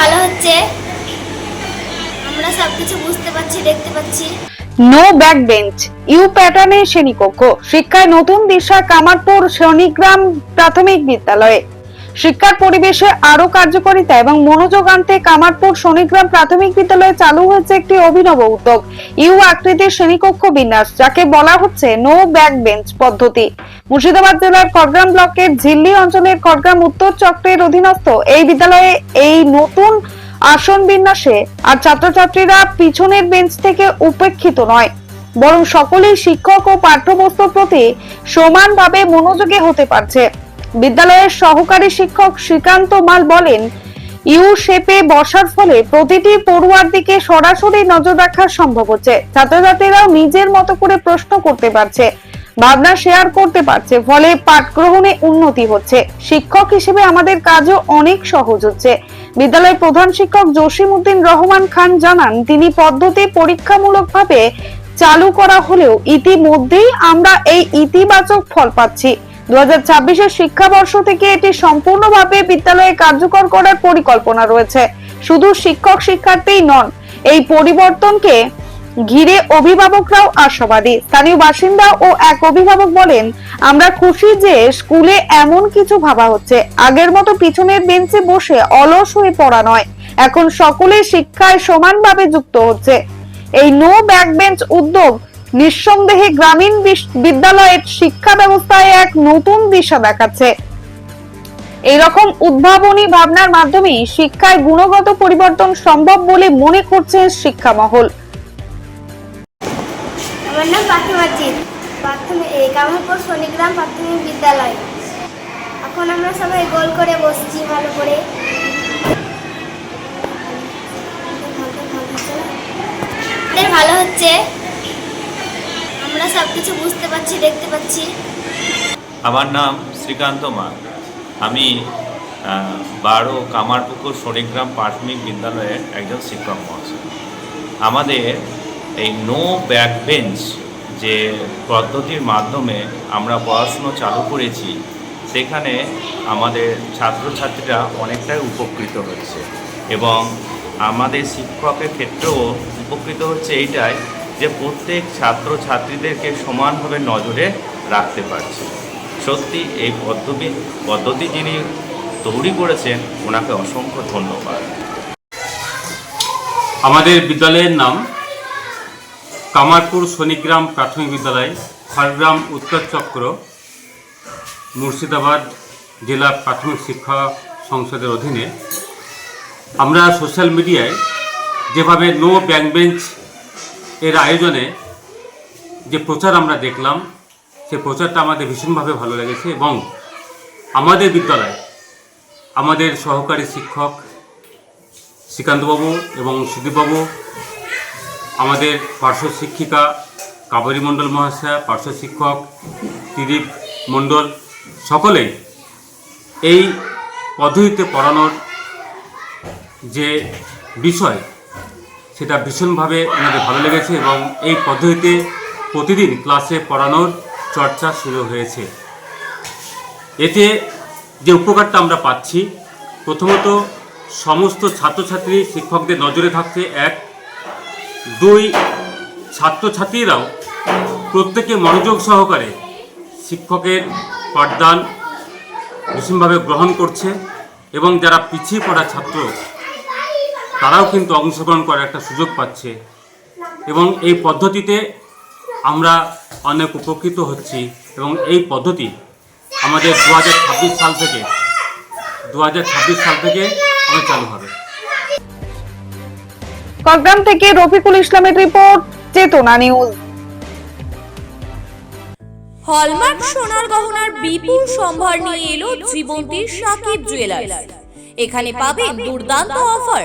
ভালো হচ্ছে। আমরা সবকিছু বুঝতে পারছি, দেখতে পাচ্ছি। নো ব্যাক বেঞ্চ ইউ প্যাটার্নে শ্রেণীকক্ষ শিক্ষায় নতুন দিশা কামারপুর শনিগ্রাম প্রাথমিক বিদ্যালয়ে। শিক্ষার পরিবেশে আরও কার্যকারিতা এবং মনোযোগ আনতে কামারপুর শনিগ্রাম প্রাথমিক বিদ্যালয়ে চালু হয়েছে একটি অভিনব উদ্যোগ, ইউ আকৃতির শ্রেণীকক্ষ বিন্যাস, যাকে বলা হচ্ছে নো ব্যাক বেঞ্চ পদ্ধতি। মুর্শিদাবাদ জেলার করগ্রাম ব্লকের ঝিল্লি অঞ্চলের করগ্রাম উত্তর চক্রের অধীনস্থ এই বিদ্যালয়ে এই নতুন আসন বিন্যাসে আর ছাত্রছাত্রীরা পিছনের বেঞ্চ থেকে উপেক্ষিত নয়, বরং সকলেই শিক্ষক ও পাঠ্যবস্তুর প্রতি সমানভাবে মনোযোগী হতে পারছে। বিদ্যালয়ের সহকারী শিক্ষক শ্রীকান্ত মাল বলেন, ইউ শেপে বসার ফলে প্রতিটি পড়ুয়ার দিকে সরাসরি নজর রাখা সম্ভব হচ্ছে। ছাত্রছাত্রীরাও নিজের মতো করে প্রশ্ন করতে পারছে, ভাবনা শেয়ার করতে পারছে, ফলে পাঠ গ্রহণে উন্নতি হচ্ছে। শিক্ষক হিসেবে আমাদের কাজও অনেক সহজ হচ্ছে। বিদ্যালয়ের প্রধান শিক্ষক জসিম উদ্দিন রহমান খান জানান, তিনি পদ্ধতি পরীক্ষামূলকভাবে চালু করা হলেও ইতিমধ্যেই আমরা এই ইতিবাচক ফল পাচ্ছি। দু হাজার শিক্ষাবর্ষ থেকে এটি সম্পূর্ণভাবে বিদ্যালয়ে কার্যকর করার পরিকল্পনা রয়েছে। শুধু শিক্ষক শিক্ষার্থীই নন, এই পরিবর্তনকে ঘিরে অভিভাবকরাও আশাবাদী। স্থানীয় বাসিন্দা ও এক অভিভাবক বলেন, আমরা খুশি যে স্কুলে এমন কিছু ভাবা হচ্ছে। আগের মতো পিছনের বেঞ্চে বসে অলস হয়ে পড়া নয়। এখন সকলে শিক্ষায় সমানভাবে যুক্ত হচ্ছে। এই নো ব্যাক বেঞ্চ উদ্যোগ নিঃসন্দেহে গ্রামীণ বিদ্যালয়ের শিক্ষা ব্যবস্থায় এক নতুন দিশা দেখাচ্ছে। এইরকম উদ্ভাবনী ভাবনার মাধ্যমেই শিক্ষায় গুণগত পরিবর্তন সম্ভব বলে মনে করছে শিক্ষা মহল আমার নাম মাজিদ প্রাথমিক কামারপুর শনিগ্রাম প্রাথমিক বিদ্যালয়। এখন আমরা সবাই গোল করে বসছি, ভালো করে। ভালো হচ্ছে। সবকিছু বুঝতে পারছি, দেখতে পাচ্ছি। আমার নাম শ্রীকান্ত মা। আমি বারো কামারপুকুর শনিগ্রাম প্রাথমিক বিদ্যালয়ের একজন শিক্ষক মহাশয়। আমাদের এই নো ব্যাক বেঞ্চ যে পদ্ধতির মাধ্যমে আমরা পড়াশুনো চালু করেছি, সেখানে আমাদের ছাত্রছাত্রীরা অনেকটাই উপকৃত হচ্ছে এবং আমাদের শিক্ষকের ক্ষেত্রেও উপকৃত হচ্ছে এইটাই যে প্রত্যেক ছাত্রছাত্রীদেরকে সমানভাবে নজরে রাখতে পারছে। সত্যি এই পদ্ধতি পদ্ধতি যিনি তৈরি করেছেন, ওনাকে অসংখ্য ধন্যবাদ। আমাদের বিদ্যালয়ের নাম কামারপুর শনিগ্রাম প্রাথমিক বিদ্যালয় খড়গ্রাম উত্তর চক্র, মুর্শিদাবাদ জেলা প্রাথমিক শিক্ষা সংসদের অধীনে। আমরা সোশ্যাল মিডিয়ায় যেভাবে নো ব্যাংক বেঞ্চ এর আয়োজনে যে প্রচার আমরা দেখলাম, সে প্রচারটা আমাদের ভীষণভাবে ভালো লেগেছে এবং আমাদের বিদ্যালয়, আমাদের সহকারী শিক্ষক শ্রীকান্তবাবু এবং সুদীপবাবু, আমাদের পার্শ্ব শিক্ষিকা কাবেরী মণ্ডল মহাশয়া, পার্শ্ব শিক্ষক ত্রিদীপ মণ্ডল, সকলেই এই পদ্ধতিতে পড়ানোর যে বিষয় সেটা ভীষণভাবে আমাদের ভালো লেগেছে এবং এই পদ্ধতিতে প্রতিদিন ক্লাসে পড়ানোর চর্চা শুরু হয়েছে। এতে যে উপকারটা আমরা পাচ্ছি, প্রথমত সমস্ত ছাত্রছাত্রী শিক্ষকদের নজরে থাকছে এক, দুই, ছাত্রছাত্রীরাও প্রত্যেকে মনোযোগ সহকারে শিক্ষকের পাঠদান ভীষণভাবে গ্রহণ করছে এবং যারা পিছিয়ে পড়া ছাত্র তারাও কিন্তু অংশগ্রহণ করার একটা সুযোগ পাচ্ছে। এবং এই পদ্ধতিতে আমরা অনেক উপকৃত হচ্ছি। এবং এই পদ্ধতি আমাদের দুহাজার ছাব্বিশ সাল থেকে দুহাজার ছাব্বিশ সাল থেকে আমাদের চালু হবে। করগ্রাম থেকে রফিকুল ইসলামের রিপোর্ট চেতনা নিউজ। হলমার্ক সোনার গহনার বিপুল সম্ভার নিয়ে এলো জীবন্তীর সাকিব জুয়েলার্স। এখানে পাবেন দুর্দান্ত অফার।